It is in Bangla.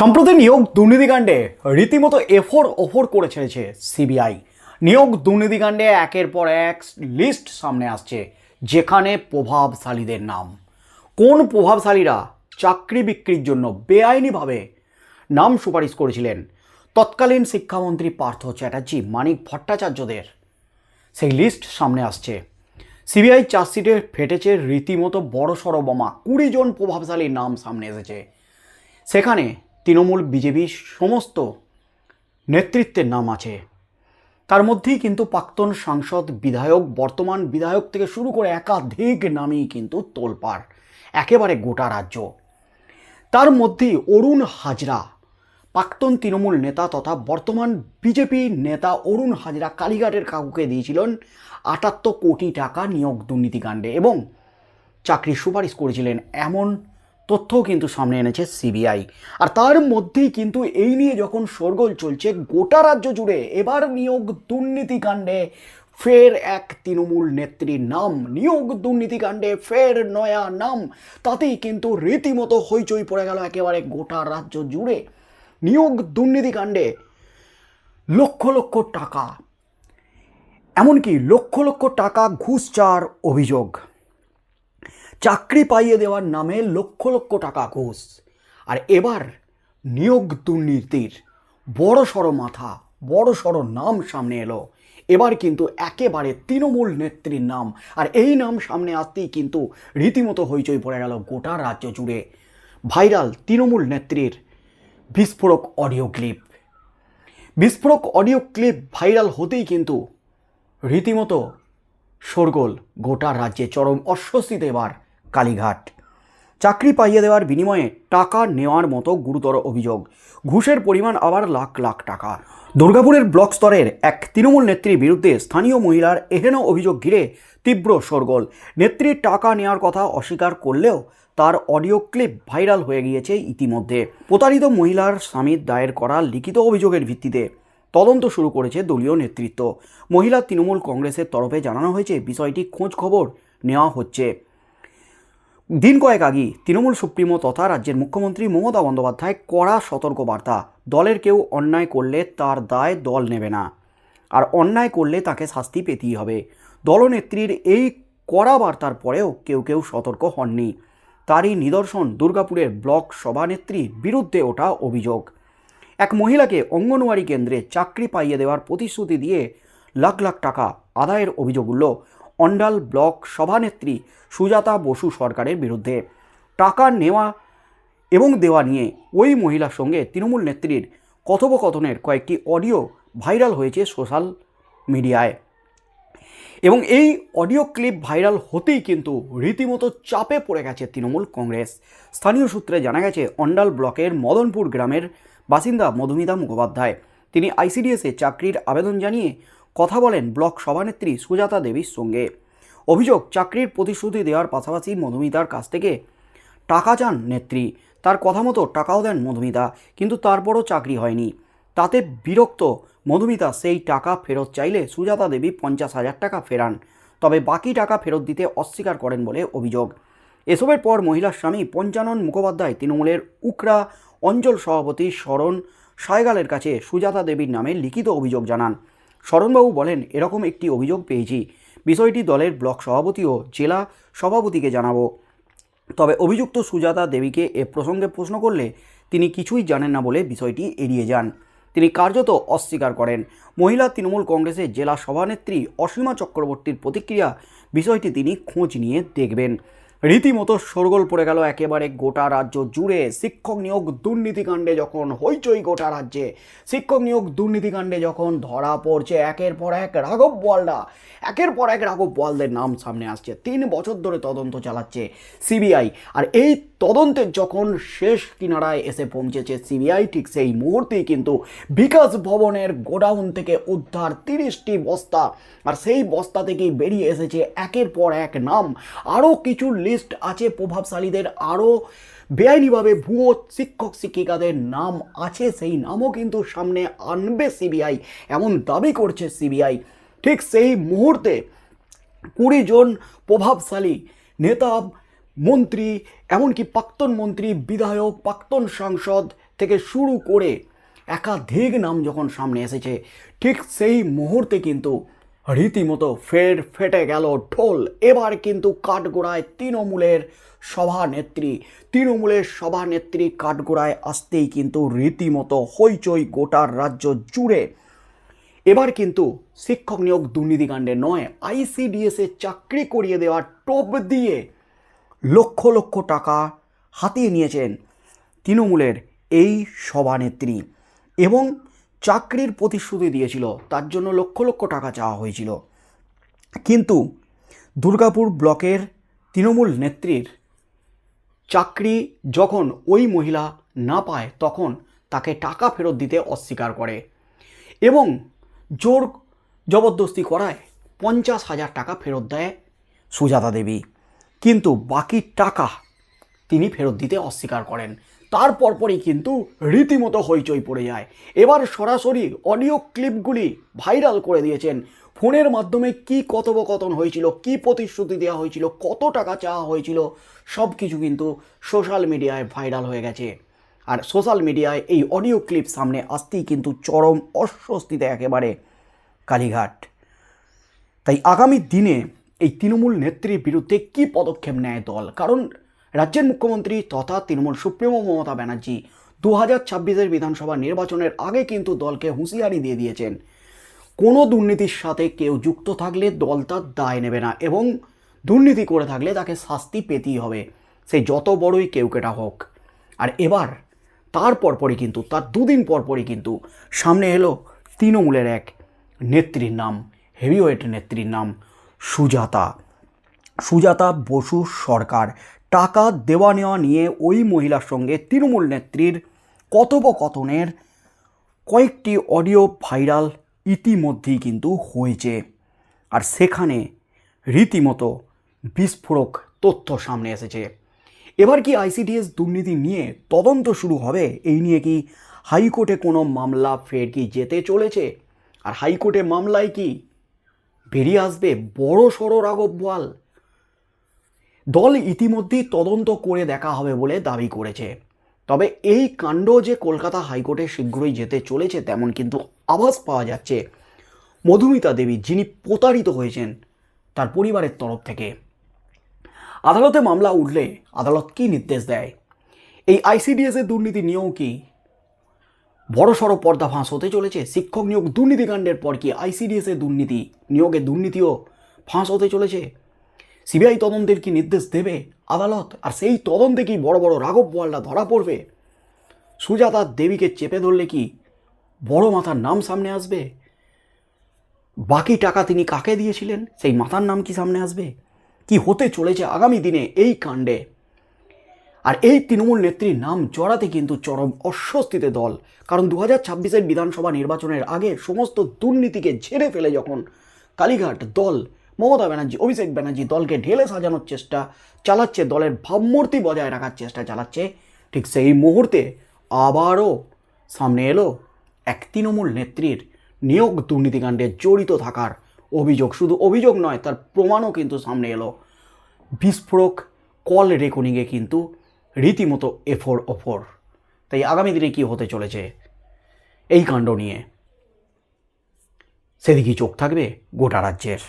সম্প্রতি নিয়োগ দুর্নীতিকাণ্ডে রীতিমতো এফোর ওফোর করে ছেড়েছে সিবিআই নিয়োগ দুর্নীতিকাণ্ডে একের পর এক লিস্ট সামনে আসছে, যেখানে প্রভাবশালীদের নাম। কোন প্রভাবশালীরা চাকরি বিক্রির জন্য বেআইনিভাবে নাম সুপারিশ করেছিলেন? তৎকালীন শিক্ষামন্ত্রী পার্থ চ্যাটার্জি, মানিক ভট্টাচার্যদের। সেই লিস্ট সামনে আসছে। সিবিআই চার্জশিটে ফেটেছে রীতিমতো বড় সড় বোমা, কুড়ি জন প্রভাবশালীর নাম সামনে এসেছে। সেখানে তৃণমূল, বিজেপির সমস্ত নেতৃত্বের নাম আছে। তার মধ্যেই কিন্তু প্রাক্তন সাংসদ, বিধায়ক, বর্তমান বিধায়ক থেকে শুরু করে একাধিক নামই কিন্তু তোলপাড়, একেবারে গোটা রাজ্য। তার মধ্যেই অরুণ হাজরা, প্রাক্তন তৃণমূল নেতা তথা বর্তমান বিজেপি নেতা অরুণ হাজরা কালীঘাটের কাকুকে দিয়েছিলেন আটাত্তর কোটি টাকা নিয়োগ দুর্নীতিকাণ্ডে এবং চাকরির সুপারিশ করেছিলেন এমন তথ্যও কিন্তু সামনে এনেছে সিবিআই। আর তার মধ্যেই কিন্তু এই নিয়ে যখন শোরগোল চলছে, গোটা রাজ্য জুড়ে এবার নিয়োগ দুর্নীতিকাণ্ডে ফের এক তৃণমূল নেত্রীর নাম, নিয়োগ দুর্নীতিকাণ্ডে ফের নয়া নাম। তাতেই কিন্তু রীতিমতো হইচই পড়ে গেল একেবারে গোটা রাজ্য জুড়ে। নিয়োগ দুর্নীতিকাণ্ডে লক্ষ লক্ষ টাকা। এমনকি লক্ষ লক্ষ টাকা ঘুষ চাওয়ার অভিযোগ। চাকরি পাইয়ে দেওয়ার নামে লক্ষ লক্ষ টাকা ঘুষ। আর এবার নিয়োগ দুর্নীতির বড় সড়ো মাথা, বড় সড়ো নাম সামনে এলো। এবার কিন্তু একেবারে তৃণমূল নেত্রীর নাম। আর এই নাম সামনে আসতেই কিন্তু রীতিমতো হইচই পড়ে গেল গোটা রাজ্য জুড়ে। ভাইরাল তৃণমূল নেত্রীর বিস্ফোরক অডিও ক্লিপ। বিস্ফোরক অডিও ক্লিপ ভাইরাল হতেই কিন্তু রীতিমতো শোরগোল গোটা রাজ্যে। চরম অস্বস্তিতে এবার কালীঘাট। চাকরি পাইয়ে দেওয়ার বিনিময়ে টাকা নেওয়ার মতো গুরুতর অভিযোগ। ঘুষের পরিমাণ আবার লাখ লাখ টাকা। দুর্গাপুরের ব্লক স্তরের এক তৃণমূল নেত্রীর বিরুদ্ধে স্থানীয় মহিলার এহেন অভিযোগ ঘিরে তীব্র শোরগোল। নেত্রীর টাকা নেওয়ার কথা অস্বীকার করলেও তার অডিও ক্লিপ ভাইরাল হয়ে গিয়েছে ইতিমধ্যে। প্রতারিত মহিলার স্বামীর দায়ের করা লিখিত অভিযোগের ভিত্তিতে তদন্ত শুরু করেছে দলীয় নেতৃত্ব। মহিলা তৃণমূল কংগ্রেসের তরফে জানানো হয়েছে, বিষয়টি খোঁজ খবর নেওয়া হচ্ছে। দিন কয়েক আগেই তৃণমূল সুপ্রিমো তথা রাজ্যের মুখ্যমন্ত্রী মমতা বন্দ্যোপাধ্যায় কড়া সতর্কবার্তা। দলের কেউ অন্যায় করলে তার দায় দল নেবে না। আর অন্যায় করলে তাকে শাস্তি পেতেই হবে। দলনেত্রীর এই কড়া বার্তার পরেও কেউ কেউ সতর্ক হননি। তারই নিদর্শন দুর্গাপুরের ব্লক সভানেত্রীর বিরুদ্ধে ওঠা অভিযোগ। এক মহিলাকে অঙ্গনওয়াড়ি কেন্দ্রে চাকরি পাইয়ে দেওয়ার প্রতিশ্রুতি দিয়ে লাখ লাখ টাকা আদায়ের অভিযোগ উঠল। অন্ডাল ব্লক সভানেত্রী সুজাতা বসু সরকারের বিরুদ্ধে। টাকা নেওয়া এবং দেওয়া নিয়ে ওই মহিলার সঙ্গে তৃণমূল নেত্রীর কথোপকথনের কয়েকটি অডিও ভাইরাল হয়েছে সোশ্যাল মিডিয়ায়। এবং এই অডিও ক্লিপ ভাইরাল হতেই কিন্তু রীতিমতো চাপে পড়ে গেছে তৃণমূল কংগ্রেস। স্থানীয় সূত্রে জানা গেছে, অন্ডাল ব্লকের মদনপুর গ্রামের বাসিন্দা মধুমিতা মুখোপাধ্যায়। তিনি আইসিডিএসে চাকরির আবেদন জানিয়ে কথা বলেন ব্লক সভানেত্রী সুজাতা দেবীর সঙ্গে। অভিযোগ, চাকরির প্রতিশ্রুতি দেওয়ার পাশাপাশি মধুমিতার কাছ থেকে টাকা চান নেত্রী। তার কথা মতো টাকাও দেন মধুমিতা, কিন্তু তারপরও চাকরি হয়নি। তাতে বিরক্ত মধুমিতা, সেই টাকা ফেরত চাইলে সুজাতা দেবী পঞ্চাশ হাজার টাকা ফেরান। তবে বাকি টাকা ফেরত দিতে অস্বীকার করেন বলে অভিযোগ। এসবের পর মহিলার স্বামী পঞ্চানন মুখোপাধ্যায় তৃণমূলের উকরা অঞ্চল সভাপতি শরণ সায়গালের কাছে সুজাতা দেবীর নামে লিখিত অভিযোগ জানান। শরণবাবু বলেন, এরকম একটি অভিযোগ পেয়েছি। বিষয়টি দলের ব্লক সভাপতি ও জেলা সভাপতিকে জানাব। তবে অভিযুক্ত সুজাতা দেবীকে এ প্রসঙ্গে প্রশ্ন করলে তিনি কিছুই জানেন না বলে বিষয়টি এড়িয়ে যান। তিনি কার্যত অস্বীকার করেন। মহিলা তৃণমূল কংগ্রেসের জেলা সভানেত্রী অসীমা চক্রবর্তীর প্রতিক্রিয়া বিষয়টি তিনি খোঁজ নিয়ে দেখবেন। রীতিমতো শোরগোল পড়ে গেল একেবারে গোটা রাজ্য জুড়ে। শিক্ষক নিয়োগ দুর্নীতিকাণ্ডে যখন হইচই গোটা রাজ্যে, শিক্ষক নিয়োগ দুর্নীতিকাণ্ডে যখন ধরা পড়ছে, একের পর এক রাঘব বোয়ালদা একের পর এক রাঘব বোয়ালদের নাম সামনে আসছে। তিন বছর ধরে তদন্ত চালাচ্ছে সিবিআই। আর এই তদন্তের যখন শেষ কিনারায় এসে পৌঁছেছে সিবিআই, ঠিক সেই মুহূর্তেই কিন্তু বিকাশ ভবনের গোডাউন থেকে উদ্ধার তিরিশটি বস্তা। আর সেই বস্তা থেকেই বেরিয়ে এসেছে একের পর এক নাম। আরও কিছু লিস্ট আছে প্রভাবশালীদের। আরও বেআইনিভাবে ভুয়ো শিক্ষক শিক্ষিকাদের নাম আছে, সেই নামও কিন্তু সামনে আনবে সিবিআই। এমন দাবি করছে সিবিআই। ঠিক সেই মুহূর্তে কুড়ি জন প্রভাবশালী নেতা, মন্ত্রী, এমনকি প্রাক্তন মন্ত্রী, বিধায়ক, প্রাক্তন সাংসদ থেকে শুরু করে একাধিক নাম যখন সামনে এসেছে, ঠিক সেই মুহূর্তে কিন্তু রীতিমতো ফের ফেটে গেল ঢোল। এবার কিন্তু কাঠগোড়ায় তৃণমূলের সভানেত্রী তৃণমূলের সভানেত্রী কাঠগোড়ায় আসতেই কিন্তু রীতিমতো হইচই গোটার রাজ্য জুড়ে। এবার কিন্তু শিক্ষক নিয়োগ দুর্নীতিকাণ্ডে নয়, আইসিডিএসে চাকরি করিয়ে দেওয়ার টোপ দিয়ে লক্ষ লক্ষ টাকা হাতিয়ে নিয়েছেন তৃণমূলের এই সভানেত্রী। এবং চাকরির প্রতিশ্রুতি দিয়েছিল। তার জন্য লক্ষ লক্ষ টাকা চাওয়া হয়েছিল। কিন্তু দুর্গাপুর ব্লকের তৃণমূল নেত্রীর চাকরি যখন ওই মহিলা না পায়, তখন তাকে টাকা ফেরত দিতে অস্বীকার করে এবং জোর জবরদস্তি করায় পঞ্চাশ হাজার টাকা ফেরত দেয় সুজাতা দেবী। কিন্তু বাকি টাকা তিনি ফেরত দিতে অস্বীকার করেন। তার পরপরই কিন্তু রীতিমতো হইচই পড়ে যায়। এবার সরাসরি অডিও ক্লিপগুলি ভাইরাল করে দিয়েছেন। ফোনের মাধ্যমে কি কথোপকথন হয়েছিল, কি প্রতিশ্রুতি দেওয়া হয়েছিল, কত টাকা চাওয়া হয়েছিল সব কিছু কিন্তু সোশ্যাল মিডিয়ায় ভাইরাল হয়ে গেছে। আর সোশ্যাল মিডিয়ায় এই অডিও ক্লিপ সামনে আসতেই কিন্তু চরম অস্বস্তিতে একেবারে কালীঘাট। তাই আগামী দিনে এই তৃণমূল নেত্রীর বিরুদ্ধে কি পদক্ষেপ নেয় দল? কারণ রাজ্যের মুখ্যমন্ত্রী তথা তৃণমূল সুপ্রিমো মমতা ব্যানার্জি দু হাজার ছাব্বিশের বিধানসভা নির্বাচনের আগে কিন্তু দলকে হুঁশিয়ারি দিয়ে দিয়েছেন। কোনো দুর্নীতির সাথে কেউ যুক্ত থাকলে দল তার দায় নেবে না এবং দুর্নীতি করে থাকলে তাকে শাস্তি পেতেই হবে। সে যত বড়ই কেউ কেটা হোক। আর এবার, তার পরপরই কিন্তু, তার দুদিন পরপরই কিন্তু সামনে এলো তৃণমূলের এক নেত্রীর নাম, হেভিওয়েট নেত্রীর নাম সুজাতা। সুজাতা বসু সরকার টাকা দেওয়া নেওয়া নিয়ে ওই মহিলার সঙ্গে তৃণমূল নেত্রীর কথোপকথনের কয়েকটি অডিও ভাইরাল ইতিমধ্যেই কিন্তু হয়েছে। আর সেখানে রীতিমতো বিস্ফোরক তথ্য সামনে এসেছে। এবার কি আইসিডিএস দুর্নীতি নিয়ে তদন্ত শুরু হবে, এই নিয়ে কি হাইকোর্টে কোনো মামলা ফের কি যেতে চলেছে? আর হাইকোর্টে মামলায় কি বেরিয়ে আসবে বড় সড়ো রাঘব দল ইতিমধ্যেই তদন্ত করে দেখা হবে বলে দাবি করেছে। তবে এই কাণ্ড যে কলকাতা হাইকোর্টে শীঘ্রই যেতে চলেছে তেমন কিন্তু আভাস পাওয়া যাচ্ছে মধুমিতা দেবী, যিনি প্রতারিত হয়েছেন তার পরিবারের তরফ থেকে। আদালতে মামলা উঠলে আদালত কি নির্দেশ দেয়? এই আইসিডিএসের দুর্নীতি নিয়েও কি বড়সড় পর্দা ফাঁস হতে চলেছে? শিক্ষক নিয়োগ দুর্নীতিকাণ্ডের পর কি আইসিডিএসের দুর্নীতি নিয়োগের দুর্নীতিও ফাঁস হতে চলেছে? সিবিআই তদন্তের কি নির্দেশ দেবে? আদালত আর সেই তদন্তে কি বড় বড় রাঘব বোয়ালরা ধরা পড়বে? সুজাতা দেবীকে চেপে ধরলে কি বড় মাথার নাম সামনে আসবে? বাকি টাকা তিনি কাকে দিয়েছিলেন? সেই মাথার নাম কি সামনে আসবে? কি হতে চলেছে আগামী দিনে এই কাণ্ডে? আর এই তৃণমূল নেত্রীর নাম জড়াতে কিন্তু চরম অস্বস্তিতে দল। কারণ দু হাজার বিধানসভা নির্বাচনের আগে সমস্ত দুর্নীতিকে ঝেড়ে ফেলে যখন কালীঘাট দল মমতা ব্যানার্জি, অভিষেক ব্যানার্জি দলকে ঢেলে সাজানোর চেষ্টা চালাচ্ছে, দলের ভাবমূর্তি বজায় রাখার চেষ্টা চালাচ্ছে। ঠিক সেই মুহূর্তে আবারও সামনে এলো এক তৃণমূল নেত্রীর নিয়োগ দুর্নীতিকাণ্ডে জড়িত থাকার অভিযোগ। শুধু অভিযোগ নয়, তার প্রমাণও কিন্তু সামনে এলো। বিস্ফোরক কল রেকর্ডিংয়ে কিন্তু রীতিমতো এফোর ওফোর। তাই আগামী দিনে কী হতে চলেছে এই কাণ্ড নিয়ে? সেদিকেই চোখ থাকবে গোটা রাজ্যের।